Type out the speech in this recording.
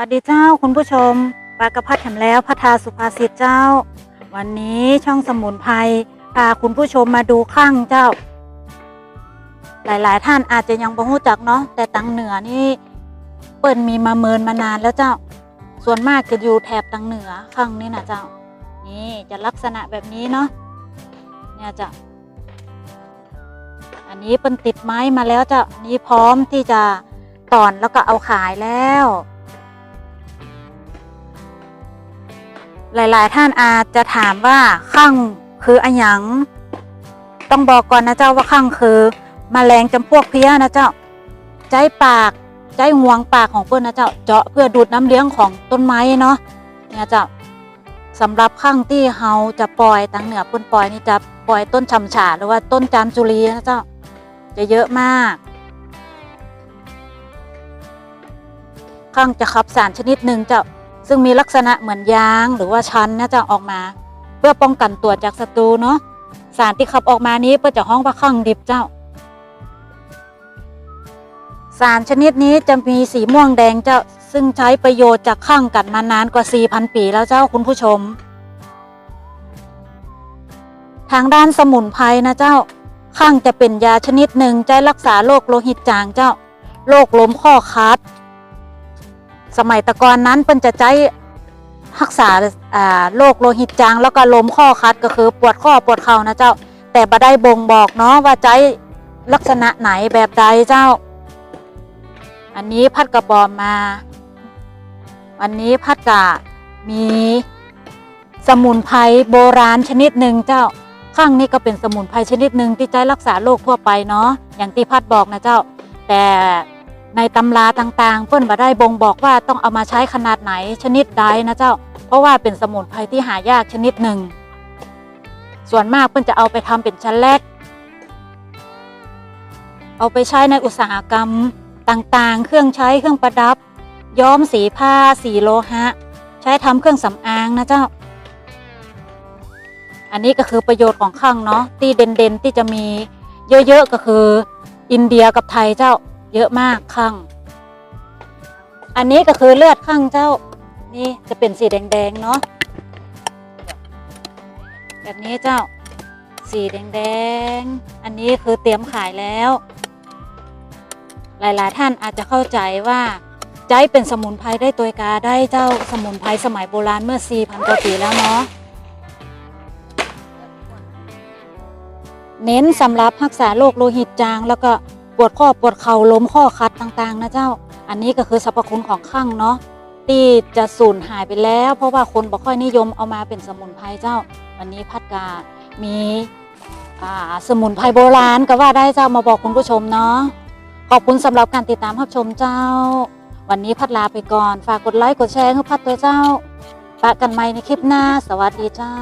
วัสดีเจ้าคุณผู้ชมปากระพัดแถมแล้วพัทาสุภาษิตเจ้า วันนี้ช่องสมุนไพรพาคุณผู้ชมมาดูข้างเจ้า หลายๆ ท่านอาจจะยังบ่รู้จักเนาะแต่ตังเหนือนี่เปิ้นมีมาเมินมานานแล้วเจ้า ส่วนมากจะอยู่แถบตังเหนือข้างนี้นะเจ้า นี่จะลักษณะแบบนี้เนาะเนี่ยเจ้าอันนี้เป็นติดไม้มาแล้วเจ้าอันนี้พร้อมที่จะตอนแล้วก็เอาขายแล้ว หลายๆ ท่านอาจจะถามว่าข้างคืออะหยัง ต้องบอกก่อนนะเจ้าว่าข้างคือมแมลงจำพวกเพี้ยนะเจ้าใจปากใจห่วงปากของเพื่อนนะเจ้าเจาะเพื่อดูดน้ำเลี้ยงของต้นไม้เนาะเนี่ยเจ้าสำหรับข้างที่เฮาจะปล่อยตังเหนือปุ่นปล่อยนี่จะปล่อยต้นชำฉาหรือว่าต้นจามจุลีนะเจ้าจะเยอะมากข้างจะขับสารชนิดหนึ่งเจ้า ซึ่งมีลักษณะเหมือนยางหรือว่าชั้นนะจะออกมา เพื่อป้องกันตัวจากศัตรูเนาะสารที่ขับออกมานี้เพื่อจะห้องว่าข้างดิบเจ้า สารชนิดนี้จะมีสีม่วงแดงเจ้าซึ่งใช้ประโยชน์จากข้างกันมานานกว่า 4,000 ปีแล้วเจ้าคุณผู้ชม ทางด้านสมุนไพรนะเจ้าข้างจะเป็นยาชนิดหนึ่งใช้รักษาโรคโลหิตจางเจ้าโรคล้มข้อคัด สมัยตะกอนนั้นเปิ้นจะใช้รักษาโรคโลหิตจางแล้วก็ลมข้อคัดก็คือปวดข้อปวดเข่านะเจ้า แต่บ่ได้บ่งบอกเนาะว่าใช้ลักษณะไหนแบบใดเจ้า อันนี้พัดกระบอมมาอันนี้พัดกะมีสมุนไพรโบราณชนิดหนึ่งเจ้า ข้างนี้ก็เป็นสมุนไพรชนิดหนึ่งที่ใช้รักษาโรคทั่วไปเนาะอย่างที่พัดบอกนะเจ้า แต่ ในตำราต่างๆ เพิ่อนบ่ได้บ่งบอกว่าต้องเอามาใช้ขนาดไหนชนิดใดนะเจ้า เพราะว่าเป็นสมุนไพรที่หายากชนิดหนึ่ง ส่วนมากเพิ่อนจะเอาไปทำเป็นชั้นแรกเอาไปใช้ในอุตสาหกรรมต่างๆ เครื่องใช้เครื่องประดับ ย้อมสีผ้า สีโลหะ ใช้ทำเครื่องสำอางนะเจ้า อันนี้ก็คือประโยชน์ของข้างเนาะที่เด่นๆที่จะมีเยอะๆก็คือ อินเดียกับไทยเจ้า เยอะมากข้าง อันนี้ก็คือเลือดข้างเจ้า นี่จะเป็นสีแดงๆเนาะแบบนี้เจ้า สีแดงๆ อันนี้คือเตรียมขายแล้ว หลายๆท่านอาจจะเข้าใจว่าใจเป็นสมุนไพรได้ตัวกาได้เจ้าสมุนไพรสมัยโบราณเมื่อ 4,000 กว่าปีแล้วเนาะเน้นสำหรับรักษาโรคโลหิตจางแล้วก็ ปวดข้อปวดเข่าล้มข้อคัดต่างๆ นะเจ้า อันนี้ก็คือสรรพคุณของข้างเนาะที่จะสูญหายไปแล้ว เพราะว่าคนบ่ค่อยนิยมเอามาเป็นสมุนไพรเจ้า วันนี้พัดกามีสมุนไพรโบราณก็ว่าได้เจ้ามาบอกคุณผู้ชมเนาะขอบคุณสำหรับการติดตามรับชมเจ้า วันนี้พัดลาไปก่อน ฝากกดไลค์กดแชร์ให้พัดตัวเจ้าฝากกันใหม่ในคลิปหน้า สวัสดีเจ้า